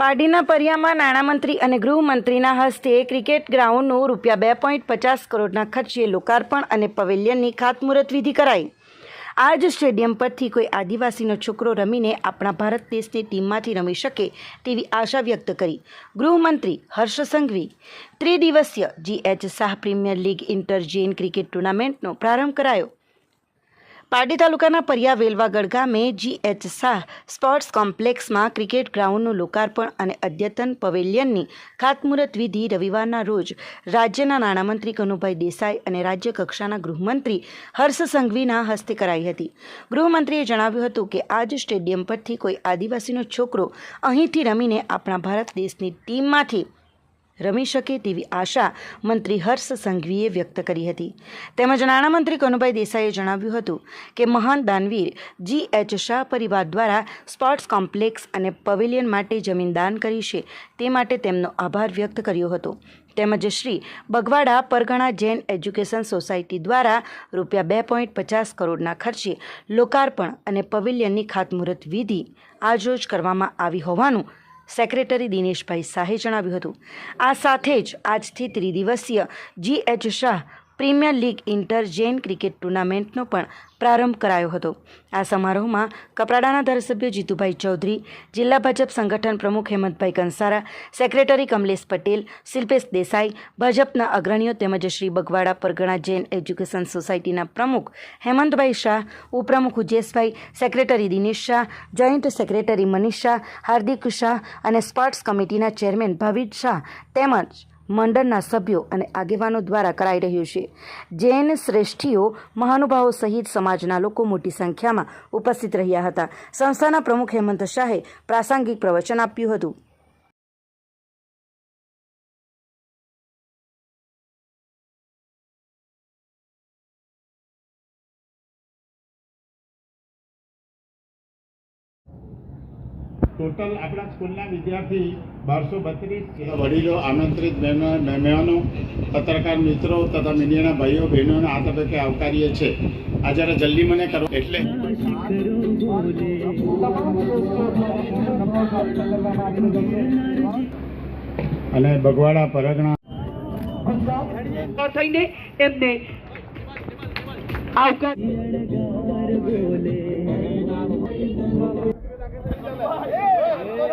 પારડીના પરિયામાં નાણામંત્રી અને ગૃહમંત્રીના હસ્તે ક્રિકેટ ગ્રાઉન્ડનું રૂપિયા બે પોઈન્ટ પચાસ કરોડના ખર્ચે લોકાર્પણ અને પવેલિયનની ખાતમુહૂર્ત કરાઈ. આ જ સ્ટેડિયમ પરથી કોઈ આદિવાસીનો છોકરો રમીને આપણા ભારત દેશની ટીમમાંથી રમી શકે તેવી આશા વ્યક્ત કરી. ગૃહમંત્રી હર્ષ સંઘવી, ત્રિદિવસીય GH Shah premier league inter Jain cricket ટુર્નામેન્ટનો પ્રારંભ કરાયો. પારડી તાલુકાના પરિયા વેલવાગઢ ગામે જીએચ શાહ સ્પોર્ટ્સ કોમ્પ્લેક્સમાં ક્રિકેટ ગ્રાઉન્ડનું લોકાર્પણ અને અદ્યતન પવેલિયનની ખાતમુહૂર્ત વિધિ રવિવારના રોજ રાજ્યના નાણામંત્રી કનુભાઈ દેસાઈ અને રાજ્ય કક્ષાના ગૃહમંત્રી હર્ષ સંઘવીના હસ્તે કરાઈ હતી. ગૃહમંત્રીએ જણાવ્યું હતું કે, આ જ સ્ટેડિયમ પરથી કોઈ આદિવાસીનો છોકરો અહીંથી રમીને આપણા ભારત દેશની ટીમમાંથી રમી શકે તેવી આશા મંત્રી હર્ષ સંઘવીએ વ્યક્ત કરી હતી. તેમજ નાણામંત્રી કનુભાઈ દેસાઈએ જણાવ્યું હતું કે મહાન દાનવીર જી એચ શાહ પરિવાર દ્વારા સ્પોર્ટ્સ કોમ્પ્લેક્સ અને પવેલિયન માટે જમીન દાન કરી છે તે માટે તેમનો આભાર વ્યક્ત કર્યો હતો. તેમજ શ્રી બગવાડા પરગણા જૈન એજ્યુકેશન સોસાયટી દ્વારા રૂપિયા બે પોઈન્ટ પચાસ કરોડના ખર્ચે લોકાર્પણ અને પવેલિયનની ખાતમુહૂર્ત વિધિ આજરોજ કરવામાં આવી હોવાનું સેક્રેટરી દિનેશભાઈ શાહે જણાવ્યું હતું. આ સાથે જ આજથી ત્રિદિવસીય G H Shah premier league inter Jain cricket ટુર્નામેન્ટનો પણ પ્રારંભ કરાયો હતો. આ સમારોહમાં કપરાડાના ધારાસભ્ય જીતુભાઈ ચૌધરી, જિલ્લા ભાજપ સંગઠન પ્રમુખ હેમંતભાઈ કંસારા, સેક્રેટરી કમલેશ પટેલ, શિલ્પેશ દેસાઈ, ભાજપના અગ્રણીઓ તેમજ શ્રી બગવાડા પરગણા જૈન એજ્યુકેશન સોસાયટીના પ્રમુખ હેમંતભાઈ શાહ, ઉપપ્રમુખ Ujeshbhai secretary Dinesh Shah, joint secretary Manish Shah, Hardik Shah અને સ્પોર્ટ્સ કમિટીના ચેરમેન ભાવિત શાહ તેમજ મંડળના સભ્યો અને આગેવાનો દ્વારા કરાઈ રહ્યું છે. જૈન શ્રેષ્ઠીઓ મહાનુભાવો સહિત સમાજના લોકો મોટી સંખ્યામાં ઉપસ્થિત રહ્યા હતા. સંસ્થાના પ્રમુખ હેમંત શાહે પ્રાસંગિક પ્રવચન આપ્યું હતું. ટોટલ આપણા સ્કૂલના વિદ્યાર્થી બારસો બત્રીસ વડીલો આમંત્રિત બહેનો મહેમાનો પત્રકાર મિત્રો તથા મીડિયાના ભાઈઓ બહેનોને આ તબક્કે આવકારીએ છે. આ જરા જલ્દી મને કરો. એટલે અને બગવાડા પરગણા થઈને એમને આવકાર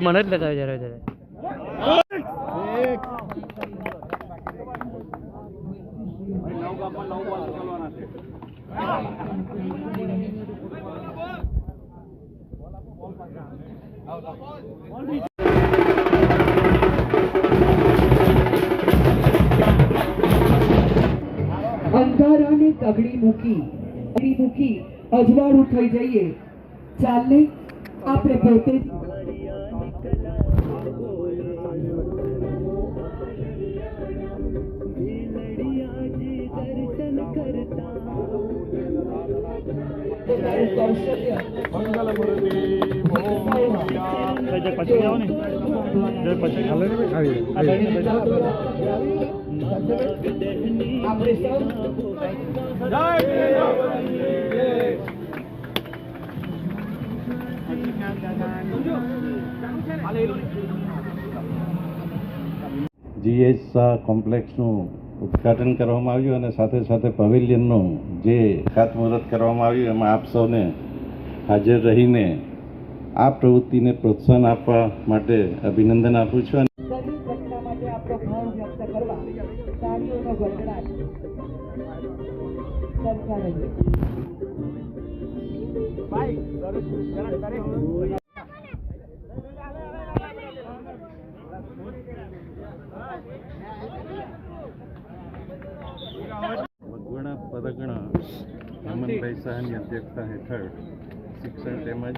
મને જ લગાવી જરા જરા અંધારાને તગડી મૂકી મૂકી અજવાળું થઈ જઈએ. ચાલને, આપણે પોતે પોતાનું કૌશલ્ય પછી આવો ને પછી આપણે સૌ જીએચ કોમ્પ્લેક્સનું ઉદ્ઘાટન કરવામાં આવ્યું અને સાથે સાથે પવેલિયનનું જે ખાતમુહૂર્ત કરવામાં આવ્યું, એમાં આપ સૌને હાજર રહીને આ પ્રવૃત્તિને પ્રોત્સાહન આપવા માટે અભિનંદન આપું છું અને પરગણા હેમંતભાઈ શાહની અધ્યક્ષતા હેઠળ શિક્ષણ તેમજ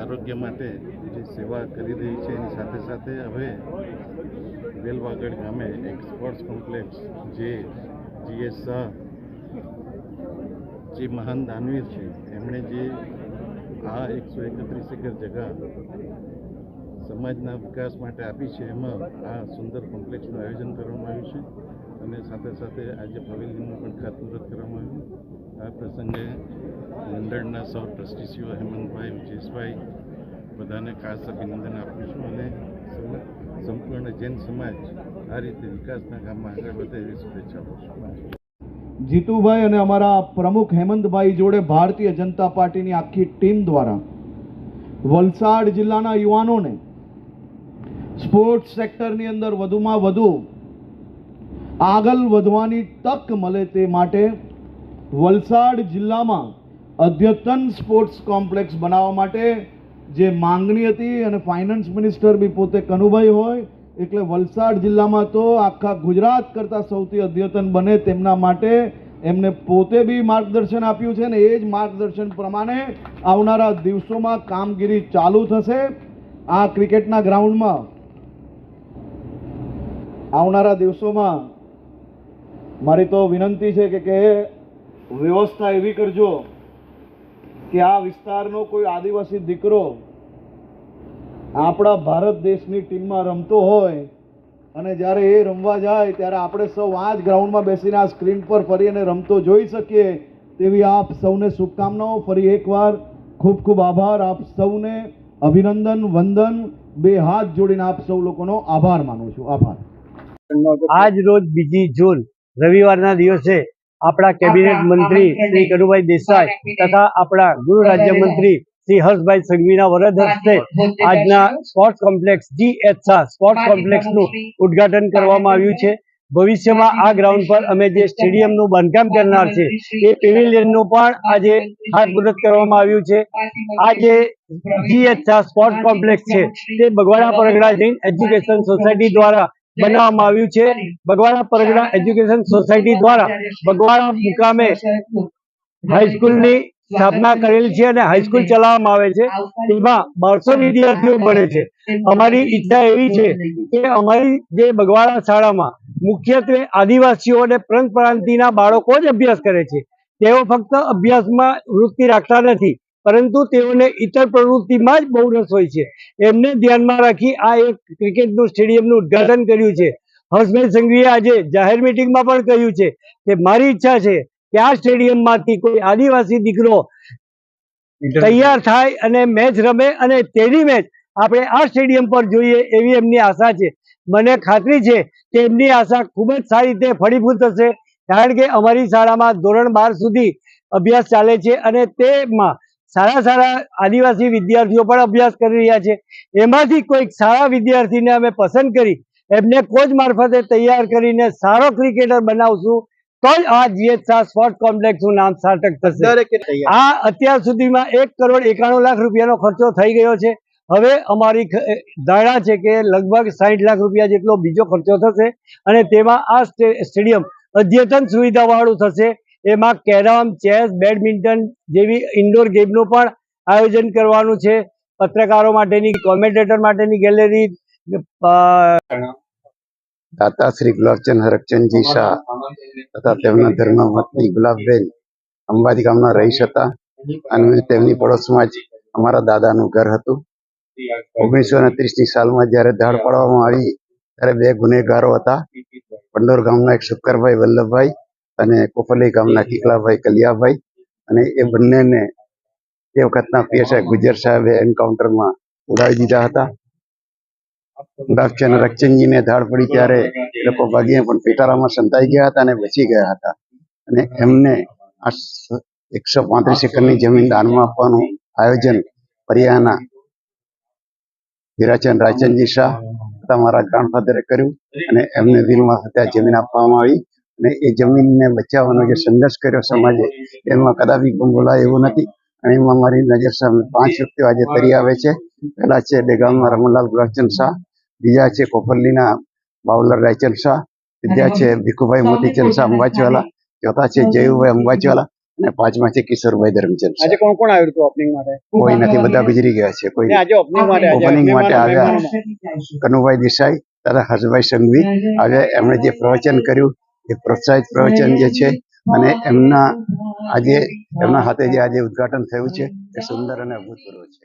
આરોગ્ય માટે જે સેવા કરી રહી છે એની સાથે સાથે હવે વેલવાગડ ગામે એક સ્પોર્ટ્સ કોમ્પ્લેક્સ જે જીએસ જે મહાન દાનવીર છે, એમણે જે આ એકસો એકત્રીસ એકર જગા સમાજના વિકાસ માટે આપી છે, એમાં આ સુંદર કોમ્પ્લેક્સનું આયોજન કરવામાં આવ્યું છે. અને સાથે સાથે આજે પવેલિયનનું પણ ખાતમુહૂર્ત કરવામાં આવ્યું. આ પ્રસંગે મંડળના સૌ ટ્રસ્ટીસીઓ હેમંતભાઈ વિજેશભાઈ બધાને ખાસ અભિનંદન આપું છું અને સંપૂર્ણ જૈન સમાજ આ રીતે વિકાસના કામમાં આગળ વધે એવી શુભેચ્છા છું. જીતુભાઈ અને અમારા પ્રમુખ હેમંતભાઈ જોડે ભારતીય જનતા પાર્ટીની આખી ટીમ દ્વારા વલસાડ જિલ્લાના યુવાનોને સ્પોર્ટ્સ સેક્ટરની અંદર વધુમાં વધુ આગળ વધવાની તક મળે તે માટે વલસાડ જિલ્લામાં અદ્યતન સ્પોર્ટ્સ કોમ્પ્લેક્સ બનાવવા માટે જે માંગણી હતી અને ફાઇનાન્સ મિનિસ્ટર બી પોતે કનુભાઈ હોય, એટલે વલસાડ જિલ્લામાં તો આખા ગુજરાત કરતાં સૌથી અદ્યતન બને તેમના માટે એમને પોતે બી માર્ગદર્શન આપ્યું છે ને એ જ માર્ગદર્શન પ્રમાણે આવનારા દિવસોમાં કામગીરી ચાલુ થશે. આ ક્રિકેટના ગ્રાઉન્ડમાં આવનારા દિવસોમાં મારી તો વિનંતી છે કે વ્યવસ્થા એવી કરજો કે આ વિસ્તારનો કોઈ આદિવાસી દીકરો આપણા ભારત દેશની ટીમમાં રમતો હોય અને જ્યારે એ રમવા જાય, ત્યારે આપણે સૌ આ જ ગ્રાઉન્ડમાં બેસીને આ સ્ક્રીન પર ફરી અને રમતો જોઈ શકીએ તેવી આપ સૌને શુભકામનાઓ. ફરી એકવાર ખૂબ ખૂબ આભાર. આપ સૌને અભિનંદન, વંદન. બે હાથ જોડીને આપ સૌ લોકોનો આભાર માનું છું. આભાર. આજ રોજ બીજી જૂન રવિવારના દિવસે આપણા કેબિનેટ મંત્રી શ્રી કનુભાઈ દેસાઈ તથા આપણા ગૃહ રાજ્યમંત્રી શ્રી હર્ષભાઈ સંઘવીના વરદ હસ્તે આજના sports complex G H Shah sports કોમ્પ્લેક્સનું ઉદ્ઘાટન કરવામાં આવ્યું છે. ભવિષ્યમાં આ ગ્રાઉન્ડ પર અમે જે સ્ટેડિયમનું બાંધકામ કરનાર છે એ પેવેલિયનનું પણ આજે હાથમુહૂર્ત કરવામાં આવ્યું છે. આ જે G H Shah sports complex છે તે બગવાડા પરગડા જૈન એજ્યુકેશન સોસાયટી દ્વારા બનાવવામાં આવ્યું છે. બગવાડા પરગડા એજ્યુકેશન સોસાયટી દ્વારા બગવાડા મુકામે હાઈસ્કૂલની સ્થાપના કરેલ છે અને હાઈસ્કૂલ ચલાવવામાં આવે છે. તેમાં બારસો વિદ્યાર્થીઓ ભણે છે. અમારી ઈચ્છા એવી છે કે અમારી જે બગવાડા શાળામાં મુખ્યત્વે આદિવાસીઓ અને પ્રાંત પ્રાંતિના બાળકો જ અભ્યાસ કરે છે. તેઓ ફક્ત અભ્યાસમાં વૃત્તિ રાખતા નથી. પરંતુ તેઓને ઇતર પ્રવૃત્તિમાં જ બહુ રસ હોય છે. એમને ધ્યાનમાં રાખી આ એક ક્રિકેટનું સ્ટેડિયમનું ઉદ્ઘાટન કર્યું છે. હર્ષભાઈ સંઘવીએ આજે જાહેર મિટિંગમાં પણ કહ્યું છે કે મારી ઈચ્છા છે કે આ સ્ટેડિયમમાંથી કોઈ આદિવાસી દીકરો તૈયાર થાય અને મેચ રમે અને તેની મેચ આપણે આ સ્ટેડિયમ પર જોઈએ એવી એમની આશા છે. મને ખાતરી છે કે એમની આશા ખૂબ જ સારી રીતે ફળીભૂત થશે કારણ કે અમારી શાળામાં ધોરણ બાર સુધી અભ્યાસ ચાલે છે અને તેમાં સારા સારા આદિવાસી વિદ્યાર્થીઓ પણ અભ્યાસ કરી રહ્યા છે. એમાંથી કોઈક સારા વિદ્યાર્થીને અમે પસંદ કરી એમને કોચ મારફતે તૈયાર કરીને સારો ક્રિકેટર બનાવશું તો જ આ જીએચ શાહ સ્પોર્ટ કોમ્પ્લેક્સનું નામ સાર્થક થશે. આ અત્યાર સુધીમાં એક કરોડ એકાણું લાખ રૂપિયાનો ખર્ચો થઈ ગયો છે. હવે અમારી ધારણા છે કે લગભગ સાઠ લાખ રૂપિયા જેટલો બીજો ખર્ચો થશે અને તેમાં આ સ્ટેડિયમ અદ્યતન સુવિધાવાળું થશે. એમાં કેરમ ચેસ બેડમિન્ટન જેવી ઇન્ડોર ગેમનું પણ આયોજન કરવાનું છે. પત્રકારો માટેની કોમેન્ટેટર માટેની ગેલેરી દાતા શ્રી ગુલાબચંદ હરકચંદજી શાહ તથા તેમના ધર્મપત્ની ગુલાબબેન અંબાજી ગામના રહીશ હતા અને તેમની પડોશમાં જ અમારા દાદાનું ઘર હતું. ઓગણીસો ને ત્રીસની સાલમાં જ્યારે ધાડ પાડવામાં આવી ત્યારે બે ગુનેગારો હતા. પંડોર ગામના એક શુક્કરભાઈ વલ્લભભાઈ અને કોપલી ગામના કિકલાભાઈ કલિયાભાઈ અને એ બંનેને એ વખતના પીએસઆઈ ગુજર સાહેબે એન્કાઉન્ટરમાં ઉડાવી દીધા હતા. ગુલાબચંદ રક્ષનજીને ધાડ પડી ત્યારે એ લોકો ભાગીએ પણ પેટારામાં સંતાઈ ગયા હતા અને બચી ગયા હતા. અને એમને આ એકસો પાંત્રીસ એકરની જમીન દાનમાં આપવાનું આયોજન પરિયાના હીરાચંદ રાયચંદજી શાહ તમારા મારા ગ્રાન્ડફાધરે કર્યું અને એમને દિલમાં ત્યાં જમીન આપવામાં આવી. અને એ જમીનને બચાવવાનો જે સંઘર્ષ કર્યો સમાજે એમાં કદાપી બોલાય એવું નથી. અને એમાં મારી નજર સામે પાંચ વ્યક્તિઓ આજે તરી આવે છે. પહેલા છે ડેગામમાં રમણલાલ ગુલાબચંદ શાહ બીજા છે કોપરલીના બાવલર રાયચંદ શાહ ત્રીજા છે ભીખુભાઈ મોતીચંદ શાહ અંબાજીવાલા ચોથા છે જયુભાઈ અંબાજીવાલા અને પાંચમા છે કિશોરભાઈ ધર્મચંદ આજે કોણ કોણ આવ્યું હતું ઓપનિંગ માટે? કોઈ નથી બધા ગુજરી ગયા છે. કોઈ આજે ઓપનિંગ માટે ઓપનિંગ માટે આવ્યા. કનુભાઈ દેસાઈ તથા હર્ષભાઈ સંઘવી. આજે એમણે જે પ્રવચન કર્યું એ પ્રોત્સાહિત પ્રવચન જે છે અને એમના આજે એમના હાથે જે આજે ઉદ્ઘાટન થયું છે, એ સુંદર અને અભૂતપૂર્વ છે.